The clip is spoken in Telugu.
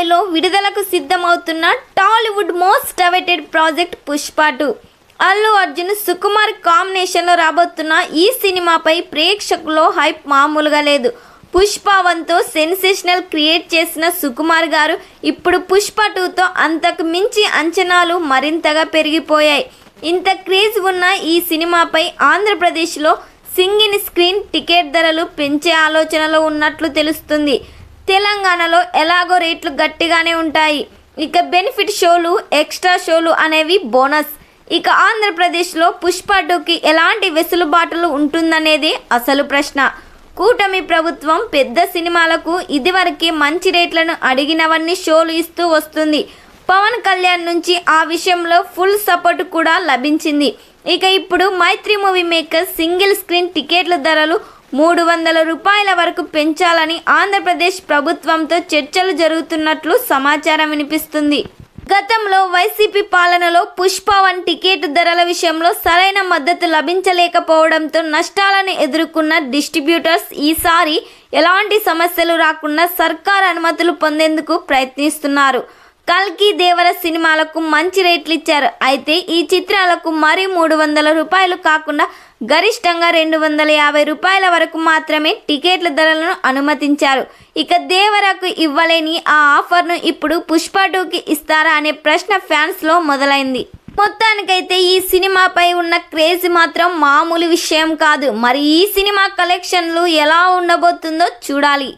జూలైలో విడుదలకు సిద్ధమవుతున్న Tollywood most awaited project Pushpa two. Allu Arjun Sukumar కాంబినేషన్లో రాబోతున్న ఈ సినిమాపై ప్రేక్షకుల్లో హైప్ మామూలుగా లేదు. పుష్ప వన్తో సెన్సేషనల్ క్రియేట్ చేసిన సుకుమార్ గారు ఇప్పుడు పుష్ప టూతో అంతకు మించి అంచనాలు మరింతగా పెరిగిపోయాయి. ఇంత క్రేజ్ ఉన్న ఈ సినిమాపై ఆంధ్రప్రదేశ్లో సింగిన్ స్క్రీన్ టికెట్ ధరలు పెంచే ఆలోచనలో ఉన్నట్లు తెలుస్తుంది. తెలంగాణలో ఎలాగో రేట్లు గట్టిగానే ఉంటాయి. ఇక బెనిఫిట్ షోలు ఎక్స్ట్రా షోలు అనేవి బోనస్. ఇక ఆంధ్రప్రదేశ్లో పుష్ప టూకి ఎలాంటి వెసులుబాటులు ఉంటుందనేది అసలు ప్రశ్న. కూటమి ప్రభుత్వం పెద్ద సినిమాలకు ఇదివరకే మంచి రేట్లను అడిగినవన్నీ షోలు ఇస్తూ వస్తుంది. పవన్ కళ్యాణ్ నుంచి ఆ విషయంలో ఫుల్ సపోర్ట్ కూడా లభించింది. ఇక ఇప్పుడు Mythri movie maker single screen టికెట్ల ధరలు మూడు వందల రూపాయల వరకు పెంచాలని ఆంధ్రప్రదేశ్ ప్రభుత్వంతో చర్చలు జరుగుతున్నట్లు సమాచారం వినిపిస్తుంది. గతంలో వైసీపీ పాలనలో పుష్ప వన్ టికెట్ ధరల విషయంలో సరైన మద్దతు లభించలేకపోవడంతో నష్టాలను ఎదుర్కొన్న డిస్ట్రిబ్యూటర్స్ ఈసారి ఎలాంటి సమస్యలు రాకుండా సర్కార్ అనుమతులు పొందేందుకు ప్రయత్నిస్తున్నారు. కల్కి దేవర సినిమాలకు మంచి రేట్లు ఇచ్చారు అయితే ఈ చిత్రాలకు మరీ మూడు వందల రూపాయలు కాకుండా గరిష్టంగా రెండు వందల యాభై రూపాయల వరకు మాత్రమే టికెట్ల ధరలను అనుమతించారు. ఇక దేవరకు ఇవ్వలేని ఆ ఆఫర్ను ఇప్పుడు పుష్ప టూకి ఇస్తారా అనే ప్రశ్న ఫ్యాన్స్లో మొదలైంది. మొత్తానికైతే ఈ సినిమాపై ఉన్న క్రేజ్ మాత్రం మామూలు విషయం కాదు. మరి ఈ సినిమా కలెక్షన్లు ఎలా ఉండబోతుందో చూడాలి.